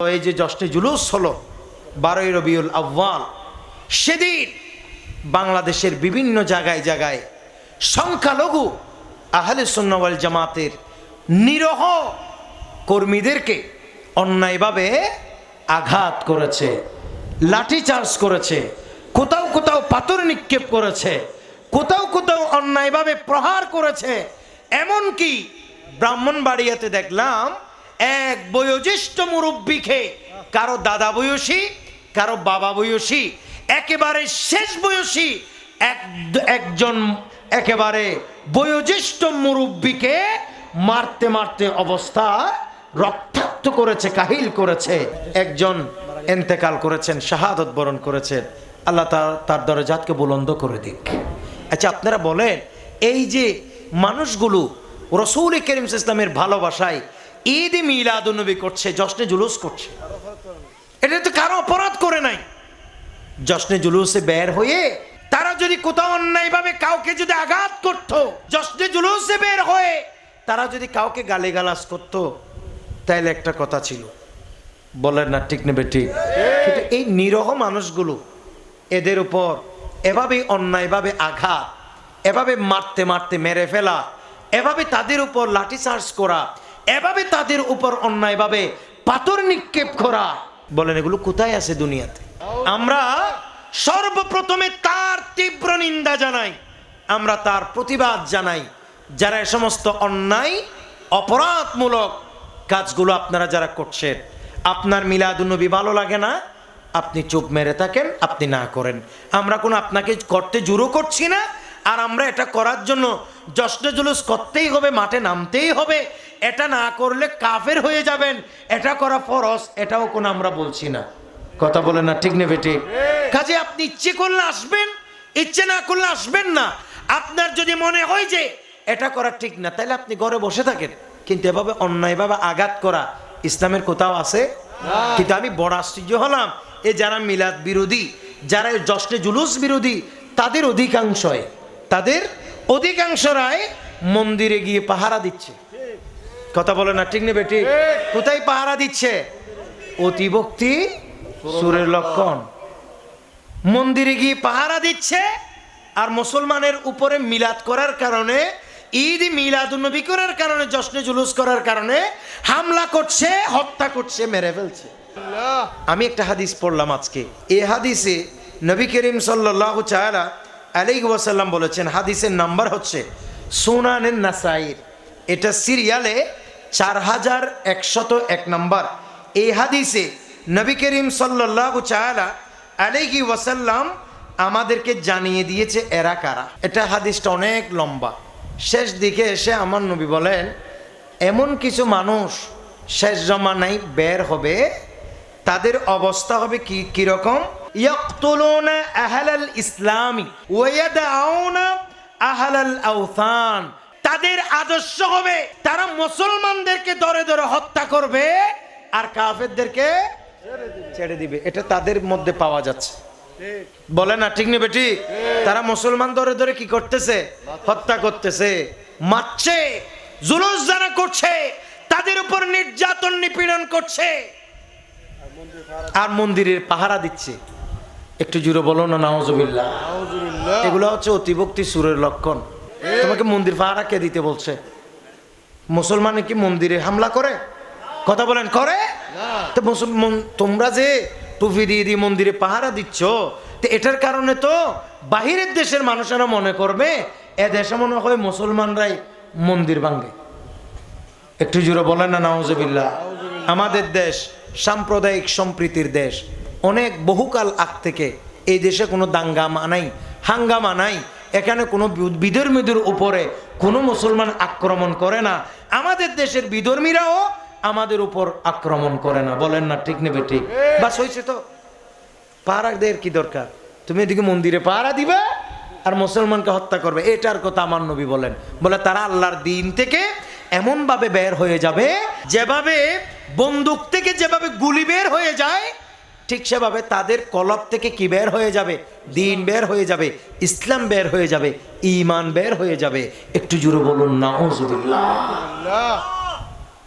এই যে জশ্নে জুলুস হলো বারোই রবিউল আহ্বাল সেদিন বাংলাদেশের বিভিন্ন জায়গায় জায়গায় সংখ্যালঘু আহলে সুন্নওয়াল জামাতের নিরহ কর্মীদেরকে অন্যায়ভাবে আঘাত করেছে, লাঠিচার্জ করেছে, কোথাও কোথাও পাথর নিক্ষেপ করেছে, কোথাও কোথাও অন্যায়ভাবে প্রহার করেছে। এমনকি ব্রাহ্মণবাড়িয়াতে দেখলাম এক বয়োজ্যেষ্ঠ মুরব্বীকে, কারও দাদা বয়সী, কারও বাবা বয়সী, একেবারে শেষ বয়সী এক, একজন একেবারে বয়োজ্যেষ্ঠ মুরব্বীকে মারতে মারতে অবস্থা রক্তাক্ত করেছে, কাহিল করেছে, একজন এন্তেকাল করেছেন, শাহাদত বরণ করেছেন। আল্লাহ তার তার দরজাতকে বুলন্দ করে দিক। আচ্ছা আপনারা বলেন, এই যে মানুষগুলো রসুল করিম ইসলামের ভালোবাসায় ঈদ মিলাদুনবী করছে জশ্নে জুলুস করছে। এটা তো কারও অপরাধ করে নাই। জশ্নে জুলুসে বের হয়ে তারা যদি কোথাও অন্যায়ভাবে কাউকে যদি আঘাত করত জশ্নে জুলুসে বের হয়ে তারা যদি কাউকে গালিগালাজ করত, তাইলে একটা কথা ছিল। বলেন না, ঠিক নেবে ঠিক কিন্তু এই নিরহ মানুষগুলো, এদের উপর এভাবে অন্যায়ভাবে আঘাত, এভাবে মারতে মারতে মেরে ফেলা, এভাবে তাদের উপর লাঠিচার্জ করা এভাবে তাদের উপর অন্যায়ভাবে পাথর নিক্ষেপ করা। বলেন, এগুলো কোথায় আছে দুনিয়াতে? আমরা সর্বপ্রথমে তার তীব্র নিন্দা জানাই। আমরা তার প্রতিবাদ জানাই। যারা এ সমস্ত অন্যায়, অপরাধমূলক কাজগুলো আপনারা যারা করছেন, আপনার মিলাদুন্নবী ভালো লাগে না? আপনি চুপ মেরে থাকেন, আপনি না করেন। আমরা কোনো আপনাকে করতে জুরো করছি না, আর আমরা এটা করার জন্য জশ্নে জুলুস করতেই হবে, মাঠে নামতেই হবে। এটা না করলে কাফের হয়ে যাবেন। এটা করা ফরজ এটাও কোনো আমরা বলছি না। কথা বলে না ঠিক নেবে ঠিক। কাজে আপনি ইচ্ছে করলে আসবেন ইচ্ছে না করলে আসবেন না। আপনার যদি মনে হয় যে এটা করা ঠিক না তাহলে আপনি ঘরে বসে থাকেন। কিন্তু এভাবে অন্যায়ভাবে আঘাত করা ইসলামের কোথাও আছে? কিন্তু আমি বড় আশ্চর্য হলাম। এ যারা মিলাদ বিরোধী যারা জশ্নে জুলুস বিরোধী তাদের অধিকাংশই তাদের অধিকাংশরাই মন্দিরে গিয়ে পাহারা দিচ্ছে। কথা বলে না ঠিক নেবে ঠিক। কোথায় পাহারা দিচ্ছে? অতিভক্তি সুরের লক্ষণ। মন্দিরে গিয়ে পাহারা দিচ্ছে আর মুসলমানের উপরে মিলাদ করার কারণে ঈদ মিলাদুন্নবী করার কারণে জশ্নে জুলুস করার কারণে হামলা করছে হত্যা করছে মেরে ফেলছে। আমি একটা হাদিস পড়লাম আজকে। এ হাদিসে নবী করিম সাল্লাহ চালা আলাইহি ওয়াসাল্লাম বলেছেন হাদিসের নাম্বার হচ্ছে সুনানের নাসাইর। এটা সিরিয়ালে চার হাজার একশত এক নম্বর। এই হাদিসে নবী করিম সাল্লাহ চালা আলাইহি ওয়াসাল্লাম আমাদেরকে জানিয়ে দিয়েছে এরা কারা। এটা হাদিসটা অনেক লম্বা। শেষ দিকে এসে আমার নবী বলেন, এমন কিছু মানুষ শেষ জমানায় বের হবে, তাদের অবস্থা হবে কি, কীরকম? ইয়াকতুলুনা আহলাল ইসলামি ওয়ায়াদাউনা আহলাল আওথান তাদের আদর্শ হবে। তারা মুসলমানদেরকে ধরে ধরে হত্যা করবে আর কাফেরদেরকে ছেড়ে দিবে। এটা তাদের মধ্যে পাওয়া যাচ্ছে। বলে না ঠিক নেবে ঠিক? তারা মুসলমান ধরে ধরে কি করতেছে? হত্যা করতেছে। মারছে জুলুস যারা করছে তাদের উপর নির্যাতন নিপীড়ন করছে। আর মন্দিরের পাহারা দিচ্ছে। একটু জুড়ে বলো না নাওজবিল্লা এগুলো হচ্ছে অতিভক্তি সুরের লক্ষণ। তোমাকে মন্দির পাহারা কে দিতে বলছে? মুসলমানে কি মন্দিরে হামলা করে? কথা বলেন করে? তো মুসলমান তোমরা যে টুপি দিয়ে দিয়ে মন্দিরে পাহারা দিচ্ছ তো এটার কারণে তো বাহিরের দেশের মানুষেরা মনে করবে এ দেশে মনে হয় মুসলমানরাই মন্দির ভাঙ্গে একটু জুড়ে বলেন না নওয়াজবিল্লা আমাদের দেশ সাম্প্রদায়িক সম্প্রীতির দেশ। অনেক বহুকাল আগ থেকে এই দেশে কোনো দাঙ্গামা নাই হাঙ্গামা নাই। এখানে কোনো বিধর্মীদের উপরে কোনো মুসলমান আক্রমণ করে না। আমাদের দেশের বিধর্মীরাও আমাদের উপর আক্রমণ করে না। বলেন না ঠিক নেবে ঠিক। বাস হয়েছে তো। পাহারাদের কি দরকার? তুমি এদিকে মন্দিরে পাহারা দিবে আর মুসলমানকে হত্যা করবে। এটার কথা আমার নবী বলেন। বলে তারা আল্লাহর দিন থেকে এমন ভাবে বের হয়ে যাবে যেভাবে বন্দুক থেকে যেভাবে গুলি বের হয়ে যায় ঠিক সেভাবে তাদের কলব থেকে কি বের হয়ে যাবে? দিন বের হয়ে যাবে, ইসলাম বের হয়ে যাবে ইমান বের হয়ে যাবে। একটু জুড়ে বলুন না